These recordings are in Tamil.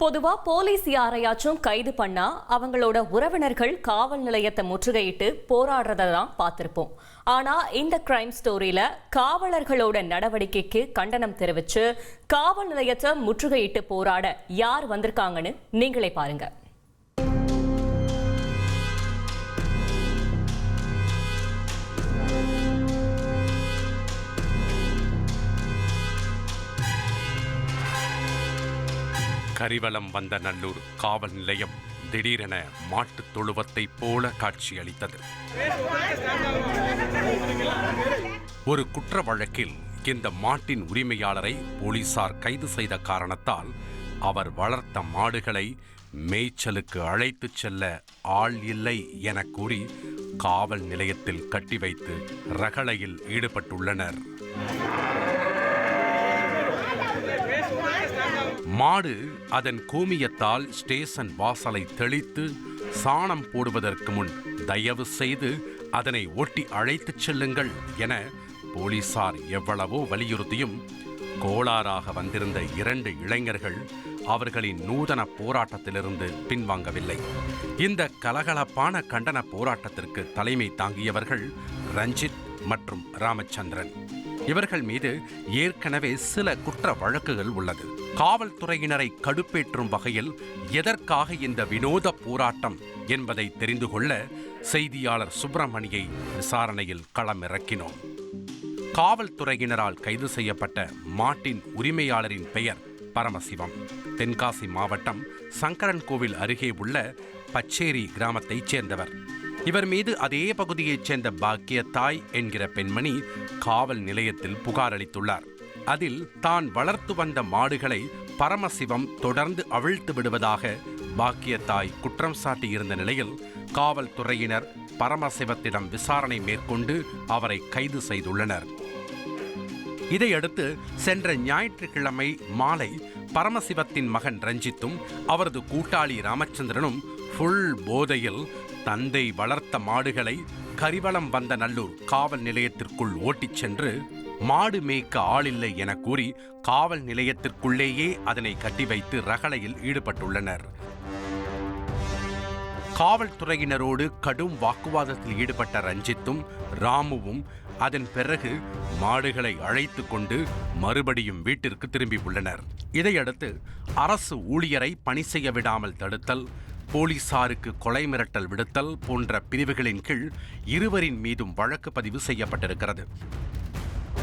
பொதுவா போலீஸ் யாரையாச்சும் கைது பண்ணா அவங்களோட உறவினர்கள் காவல் நிலையத்தை முற்றுகையிட்டு போராடுறதை தான் பார்த்துருப்போம். ஆனா இந்த கிரைம் ஸ்டோரியில காவலர்களோட நடவடிக்கைக்கு கண்டனம் தெரிவிச்சு காவல் நிலையத்தை முற்றுகையிட்டு போராட யார் வந்திருக்காங்கன்னு நீங்களே பாருங்க. கரிவலம் வந்த நல்லூர் காவல் நிலையம் திடீரென மாட்டுத் தொழுவத்தைப் போல காட்சியளித்தது. ஒரு குற்ற வழக்கில் இந்த மாட்டின் உரிமையாளரை போலீசார் கைது செய்த காரணத்தால் அவர் வளர்த்த மாடுகளை மேய்ச்சலுக்கு அழைத்துச் செல்ல ஆள் இல்லை என கூறி காவல் நிலையத்தில் கட்டி வைத்து ரகளையில் ஈடுபட்டுள்ளனர். மாடு அதன் கோமியத்தால் ஸ்டேஷன் வாசலை தெளித்து சாணம் போடுவதற்கு முன் தயவு செய்து அதனை ஒட்டி அழைத்துச் செல்லுங்கள் என போலீசார் எவ்வளவோ வலியுறுத்தியும் கோளாறாக வந்திருந்த இரண்டு இளைஞர்கள் அவர்களின் நூதன போராட்டத்திலிருந்து பின்வாங்கவில்லை. இந்த கலகலப்பான கண்டன போராட்டத்திற்கு தலைமை தாங்கியவர்கள் ரஞ்சித் மற்றும் ராமச்சந்திரன். இவர்கள் மீது ஏற்கனவே சில குற்ற வழக்குகள் உள்ளது. காவல்துறையினரை கடுப்பேற்றும் வகையில் எதற்காக இந்த வினோத போராட்டம் என்பதை தெரிந்து கொள்ள செய்தியாளர் சுப்பிரமணியை விசாரணையில் களமிறக்கினோம். காவல்துறையினரால் கைது செய்யப்பட்ட மாட்டின் உரிமையாளரின் பெயர் பரமசிவம். தென்காசி மாவட்டம் சங்கரன் கோவில் அருகே உள்ள பச்சேரி கிராமத்தைச் சேர்ந்தவர். இவர் மீது அதே பகுதியைச் சேர்ந்த பாக்கியத்தாய் என்கிற பெண்மணி காவல் நிலையத்தில் புகார் அளித்துள்ளார். அதில் தான் வளர்த்து வந்த மாடுகளை பரமசிவம் தொடர்ந்து அவிழ்த்து விடுவதாக பாக்கியத்தாய் குற்றம் சாட்டியிருந்த நிலையில் காவல்துறையினர் பரமசிவத்திடம் விசாரணை மேற்கொண்டு அவரை கைது செய்துள்ளனர். இதையடுத்து சென்ற ஞாயிற்றுக்கிழமை மாலை பரமசிவத்தின் மகன் ரஞ்சித்தும் அவரது கூட்டாளி ராமச்சந்திரனும் ஃபுல் போதையில் தந்தை வளர்த்த மாடுகளை கரிவளம் வந்த நல்லூர் காவல் நிலையத்திற்குள் ஓட்டிச் சென்று மாடு மேய்க்க ஆளில்லை என கூறி காவல் நிலையத்திற்குள்ளேயே அதனை கட்டி வைத்து ரகளையில் ஈடுபட்டுள்ளனர். காவல்துறையினரோடு கடும் வாக்குவாதத்தில் ஈடுபட்ட ரஞ்சித்தும் ராமுவும் அதன் பிறகு மாடுகளை அழைத்து கொண்டு மறுபடியும் வீட்டிற்கு திரும்பி உள்ளனர். இதையடுத்து அரசு ஊழியரை பணி செய்ய விடாமல் தடுத்தல் போலீசாருக்கு கொலை மிரட்டல் விடுத்தல் போன்ற பிரிவுகளின் கீழ் இருவரின் மீதும் வழக்கு பதிவு செய்யப்பட்டிருக்கிறது.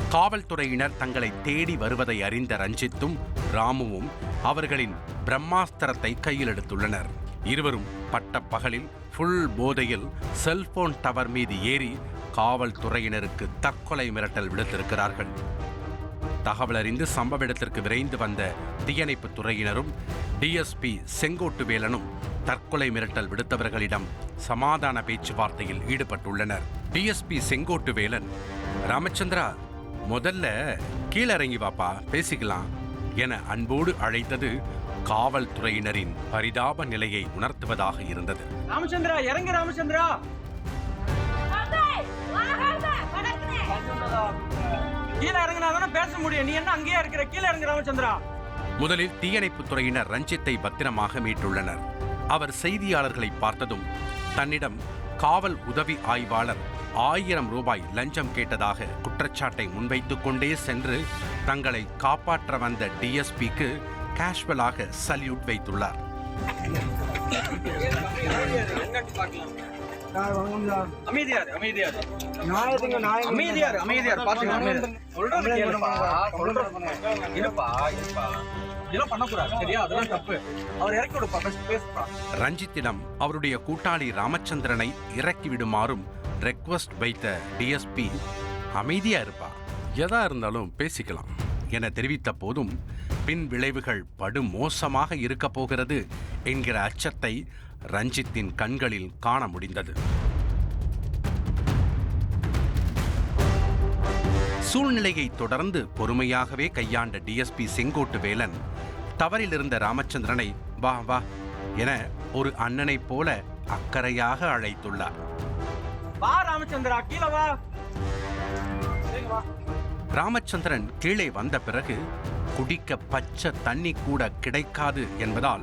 காவல்துறையினர் தங்களை தேடி வருவதை அறிந்த ரஞ்சித்தும் ராமுவும் அவர்களின் பிரம்மாஸ்திரத்தை கையில் எடுத்துள்ளனர். இருவரும் பட்ட பகலில் ஃபுல் போதையில் செல்போன் டவர் மீது ஏறி காவல்துறையினருக்கு தற்கொலை மிரட்டல் விடுத்திருக்கிறார்கள். தகவல் அறிந்து சம்பவ இடத்திற்கு விரைந்து வந்த தீயணைப்பு துறையினரும் டிஎஸ்பி செங்கோட்டுவேலனும் தற்கொலை மிரட்டல் விடுத்தவர்களிடம் சமாதான பேச்சுவார்த்தையில் ஈடுபட்டுள்ளனர். டிஎஸ்பி செங்கோட்டுவேலன் ராமச்சந்திரா முதல்ல கீழே இறங்கி வாப்பா பேசிக்கலாம் என அன்போடு அழைத்தது காவல்துறையினரின் பரிதாப நிலையை உணர்த்துவதாக இருந்தது. ராமச்சந்திரா இறங்கு ராமச்சந்திரா! கீழே இறங்கினா தானே பேச முடியும். நீ என்ன அங்கேயே இருக்கிற? கீழே இறங்கு ராமச்சந்திரா! முதலில் தீயணைப்புத் துறையினர் ரஞ்சித்தை பத்திரமாக மீட்டுள்ளனர். அவர் செய்தியாளர்களை பார்த்ததும் தன்னிடம் காவல் உதவி ஆய்வாளர் ஆயிரம் ரூபாய் லஞ்சம் கேட்டதாக குற்றச்சாட்டை முன்வைத்துக் கொண்டே சென்று தங்களை காப்பாற்ற வந்த டிஎஸ்பிக்கு கேஷுவலாக சல்யூட் வைத்துள்ளார். அமைதியார் அமைதியார். இதெல்லாம் பண்ணக்கூடாது சரியா? அதெல்லாம் தப்பு. அவர் இறக்கி விடுப்பா ஃபர்ஸ்ட் பேசுப்பா. ரஞ்சித்திடம் அவருடைய கூட்டாளி ராமச்சந்திரனை இறக்கி விடுமாறும் ரெக்வஸ்ட் வைத்த டிஎஸ்பி அமைதியா இருப்பா. எதா இருந்தாலும் பேசிக்கலாம் என தெரிவித்த போதும் பின் விளைவுகள் படு மோசமாக இருக்கப் போகிறது என்கிற அச்சத்தை ரஞ்சித்தின் கண்களில் காண முடிந்தது. சூழ்நிலையை தொடர்ந்து பொறுமையாகவே கையாண்ட டிஎஸ்பி செங்கோட்டு வேலன் தவறிலிருந்த ராமச்சந்திரனை வா வா என ஒரு அண்ணனைப் போல அக்கறையாக அழைத்துள்ளார். வா ராமச்சந்திரா கீழே வா. ராமச்சந்திரன் கீழே வந்த பிறகு குடிக்க பச்சை தண்ணி கூட கிடைக்காது என்பதால்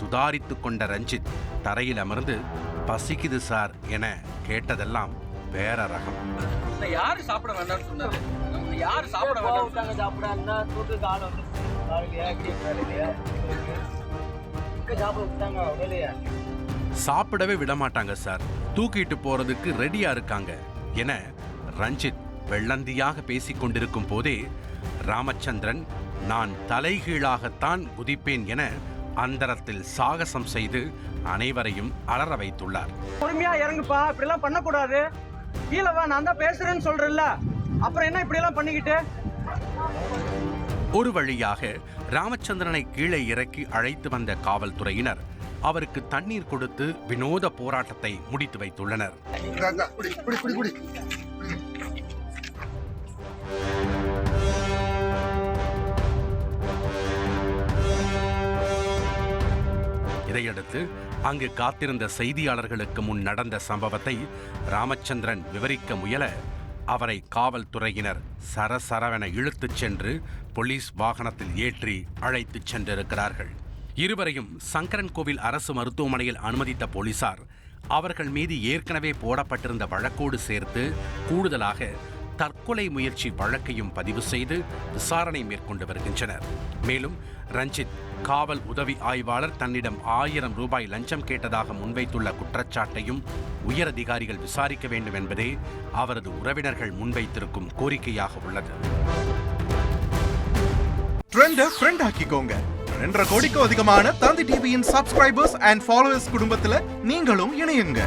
சுதாரித்து கொண்ட ரஞ்சித் தரையில் அமர்ந்து பசிக்குது சார் என கேட்டதெல்லாம் வேற ரகம். உன்னை யாரு சாப்பிட வேண்டாம்னு சொன்னது உன்னை யாரு சாப்பிட வேண்டாம் விட்டாங்க தூக்கு கால் வந்து இப்படி சாப்பிட விட்டாங்க சாப்பிடவே விட மாட்டாங்க சார். தூக்கிட்டு போறதுக்கு ரெடியா இருக்காங்க. என ரஞ்சித் வெள்ளந்தியாக பேசிக் கொண்டிருக்கும் போதே ராமச்சந்திரன் நான் தலைகீழாகத்தான் குதிப்பேன் என அந்தரத்தில் சாகசம் செய்து அனைவரையும் அலற வைத்துள்ளார். பொறுமையா இறங்குப்பா. இப்படி எல்லாம் பண்ணக்கூடாது. கீழே வா நான் தான் பேசுறேன்னு சொல்றேன்ல. அப்புறம் என்ன இப்படி எல்லாம் பண்ணிக்கிட்டு? ஒரு வழியாக ராமச்சந்திரனை கீழே இறக்கி அழைத்து வந்த காவல்துறையினர் அவருக்கு தண்ணீர் கொடுத்து வினோத போராட்டத்தை முடித்து வைத்துள்ளனர். இதையடுத்து அங்கு காத்திருந்த செய்தியாளர்களுக்கு முன் நடந்த சம்பவத்தை ராமச்சந்திரன் விவரிக்க முயல அவரை காவல்துறையினர் சரசரவென இழுத்துச் சென்று போலீஸ் வாகனத்தில் ஏற்றி அழைத்துச் சென்றிருக்கிறார்கள். இருவரையும் சங்கரன் கோவில் அரசு மருத்துவமனையில் அனுமதித்த போலீசார் அவர்கள் மீது ஏற்கனவே போடப்பட்டிருந்த வழக்கோடு சேர்த்து கூடுதலாக தற்கொலை முயற்சி வழக்கையும் பதிவு செய்து விசாரணை மேற்கொண்டு வருகின்றனர். மேலும் ரஞ்சித் காவல் உதவி ஆய்வாளர் தன்னிடம் ஆயிரம் ரூபாய் லஞ்சம் கேட்டதாக முன்வைத்துள்ள குற்றச்சாட்டையும் உயரதிகாரிகள் விசாரிக்க வேண்டும் என்பதே அவரது உறவினர்கள் முன்வைத்திருக்கும் கோரிக்கையாக உள்ளது. ஃப்ரெண்ட் ஆக்கிக்கோங்க. ரெண்டரை கோடிக்கும் அதிகமான தந்தி டிவியின் சப்ஸ்கிரைபர்ஸ் அண்ட் ஃபாலோவர்ஸ் குடும்பத்தில் நீங்களும் இணையுங்க.